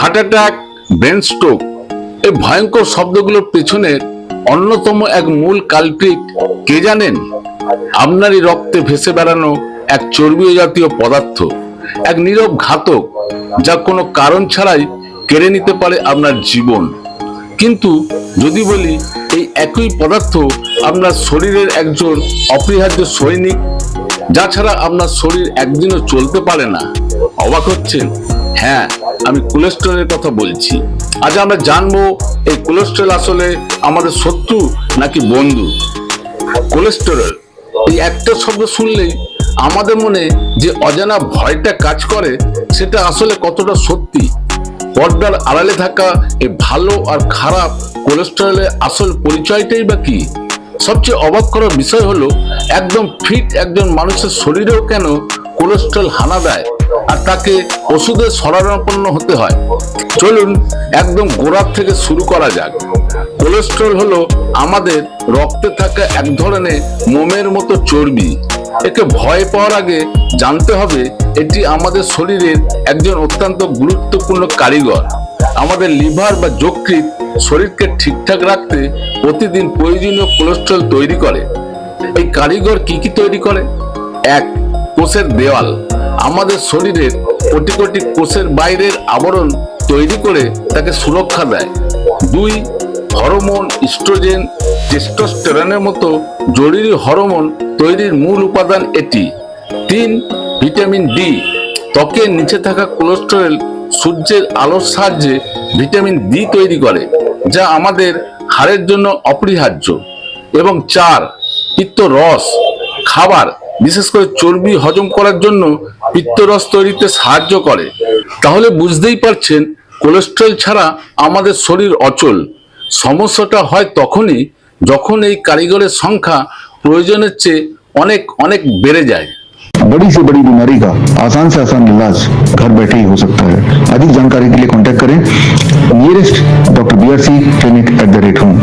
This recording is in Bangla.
হার্ট অ্যাটাক, ব্রেন স্ট্রোক এই ভয়ঙ্কর শব্দগুলোর পেছনের অন্যতম এক মূল কালপ্রিট কে জানেন? আপনারই রক্তে ভেসে বেড়ানো এক চর্বীয় জাতীয় পদার্থ, এক নীরব ঘাতক যা কোনো কারণ ছাড়াই কেড়ে নিতে পারে আপনার জীবন। কিন্তু যদি বলি, এই একই পদার্থ আপনার শরীরের একজন অপরিহার্য সৈনিক, যা ছাড়া আপনার শরীর একদিনও চলতে পারে না। অবাক হচ্ছেন? হ্যাঁ আমি কোলেস্ট্রলের কথা বলছি। আজ আমরা জানব এই কোলেস্ট্রল আসলে আমাদের শত্রু নাকি বন্ধু? কোলেস্টেরল এই একটা শব্দ শুনলেই আমাদের মনে যে অজানা ভয়টা কাজ করে, সেটা আসলে কতটা সত্যি? পর্দার আড়ালে থাকা এই ভালো আর খারাপ কোলেস্টেরলের আসল পরিচয়টাই বা কি? সবচেয়ে অবাক করার বিষয় হলো, একদম ফিট একজন মানুষের শরীরেও কেন কোলেস্ট্রল হানা দেয়? আর তাকে ওষুধের শরণাপন্ন হতে হয়। চলুন একদম গোড়ার থেকে শুরু করা যাক। কোলেস্ট্রল হলো আমাদের রক্তে থাকা এক ধরনের মোমের মতো চর্বি। একে ভয় পাওয়ার আগে জানতে হবে এটি আমাদের শরীরের একজন অত্যন্ত গুরুত্বপূর্ণ কারিগর। আমাদের লিভার বা যকৃৎ শরীরকে ঠিকঠাক রাখতে প্রতিদিন প্রয়োজনীয় কোলেস্ট্রল তৈরি করে। এই কারিগর কি কি তৈরি করে? এক কোষের দেওয়াল। আমাদের শরীরের কোটি কোটি কোষের বাইরের আবরণ তৈরি করে তাকে সুরক্ষা দেয়। দুই, হরমোন ইস্ট্রোজেন টেস্টোস্টেরনের মতো জরুরি হরমোন তৈরির মূল উপাদান এটি। তিন, ভিটামিন ডি ত্বকের নিচে থাকা কোলেস্টেরল সূর্যের আলোর সাহায্যে ভিটামিন ডি তৈরি করে, যা আমাদের হাড়ের জন্য অপরিহার্য। এবং চার পিত্ত রস খাবার বিশেষ করে চর্বি হজম করার জন্য পিত্তরস তৈরিতে সাহায্য করে তাহলে বুঝতেই পারছেন কোলেস্ট্রল ছাড়া আমাদের শরীর অচল সমস্যাটা হয় তখনই যখন এই কারিগরের সংখ্যা প্রয়োজনের চেয়ে অনেক অনেক বেড়ে যায় बड़ी से बड़ी बीमारी का आसान से आसान इलाज घर बैठे ही हो सकता है अधिक जानकारी के लिए कांटेक्ट करें nearest doctor B R C clinic at the rate home